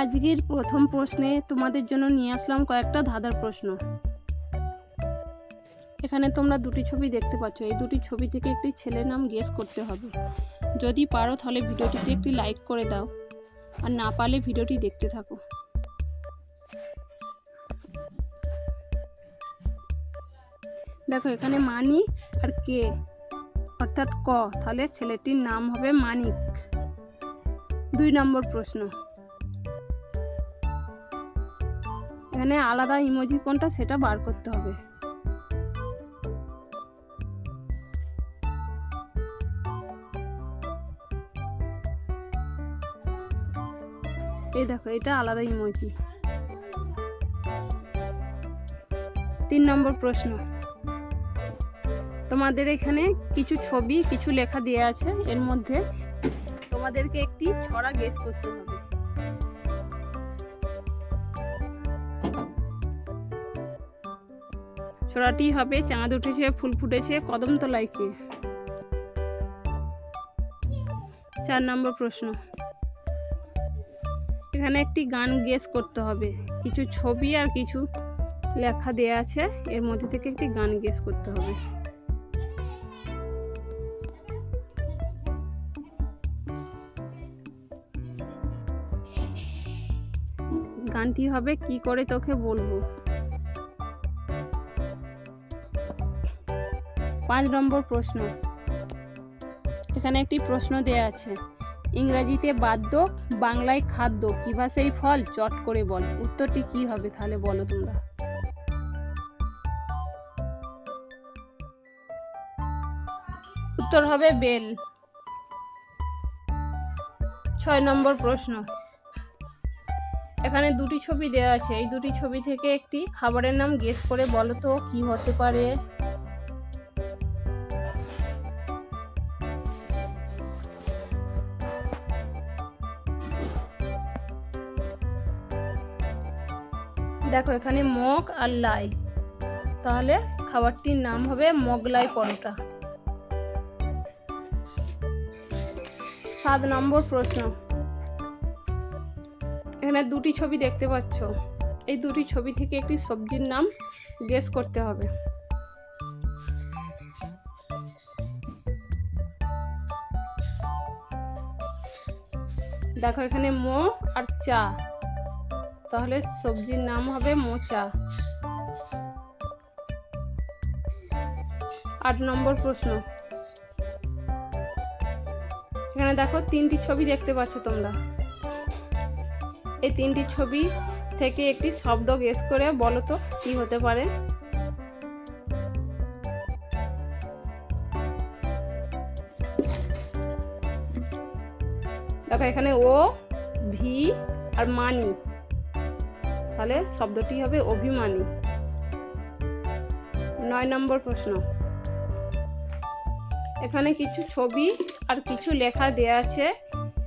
আজকের প্রথম প্রশ্নে তোমাদের জন্য নিয়ে আসলাম কয়েকটা ধাঁধার প্রশ্ন। এখানে তোমরা দুটি ছবি দেখতে পাচ্ছ। এই দুটি ছবি থেকে একটি ছেলের নাম গেস করতে হবে। যদি পারো তাহলে ভিডিওটিতে একটি লাইক করে দাও। আর না পারলে ভিডিওটি দেখতে থাকো। দেখো, এখানে মানি আর কে, অর্থাৎ ক। তাহলে ছেলেটির নাম হবে মানিক। দুই নম্বর প্রশ্ন। এখানে আলাদা ইমোজি কোনটা সেটা বার করতে হবে। এই দেখো, এটা আলাদা ইমোজি। তিন নম্বর প্রশ্ন। তোমাদের এখানে কিছু ছবি, কিছু লেখা দেওয়া আছে। এর মধ্যে তোমাদেরকে একটি ছড়া গেস করতে হবে। ছড়াটি হবে, চাঁদ উঠেছে, ফুল ফুটেছে, কদম তলায় কে? চার নম্বর প্রশ্ন। এখানে একটি গান গেস করতে হবে। কিছু ছবি আর কিছু লেখা দেয়া আছে, এর মধ্যে থেকে একটি গান গেস করতে হবে। গানটি হবে, কি করে তোকে বলব? পাঁচ নম্বর প্রশ্ন। এখানে একটি প্রশ্ন দেয়া আছে। ইংরাজিতে বাদ্য, বাংলায় খাদ্য কি সেই ফল? চট করে বল। উত্তরটি কি হবে তাহলে বলো তোমরা। উত্তর হবে বেল। ছয় নম্বর প্রশ্ন। এখানে দুটি ছবি দেওয়া আছে। এই দুটি ছবি থেকে একটি খাবারের নাম গেস করে বলো তো, কি হতে পারে? দেখো, এখানে মগ আর লাই। তাহলে খাবারটির নাম হবে মগলাই পরোটা। সাত নম্বর প্রশ্ন। এখানে দুটি ছবি দেখতে পাচ্ছ। এই দুটি ছবি থেকে একটি সবজির নাম গেস করতে হবে। দেখো, এখানে মো আর চা। তাহলে সবজির নাম হবে মোচা। আট নম্বর প্রশ্ন। এখানে দেখো তিনটি ছবি দেখতে পাচ্ছ তোমরা। এই তিনটি ছবি থেকে একটি শব্দ গেস করে বলো তো কি হতে পারে? দেখো এখানে ও, ভি আর মানি। তাহলে শব্দটি হবে অভিমানী। নয় নম্বর প্রশ্ন। এখানে কিছু ছবি আর কিছু লেখা দেয়া আছে,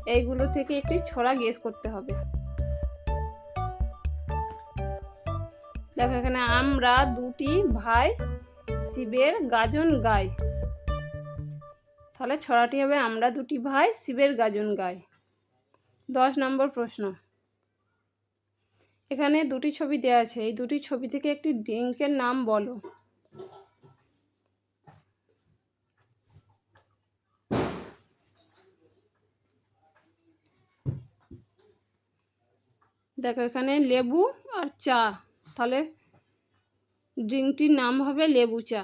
এইগুলো থেকে একটি ছড়া গেস করতে হবে। দেখো এখানে আমরা দুটি ভাই শিবের গাজন গাই। তাহলে ছড়াটি হবে আমরা দুটি ভাই শিবের গাজন গাই। দশ নম্বর প্রশ্ন। এখানে দুটি ছবি দেওয়া আছে। এই দুটি ছবি থেকে একটি ড্রিঙ্কের নাম বলো। দেখো, এখানে লেবু আর চা। তাহলে ড্রিঙ্কটির নাম হবে লেবু চা।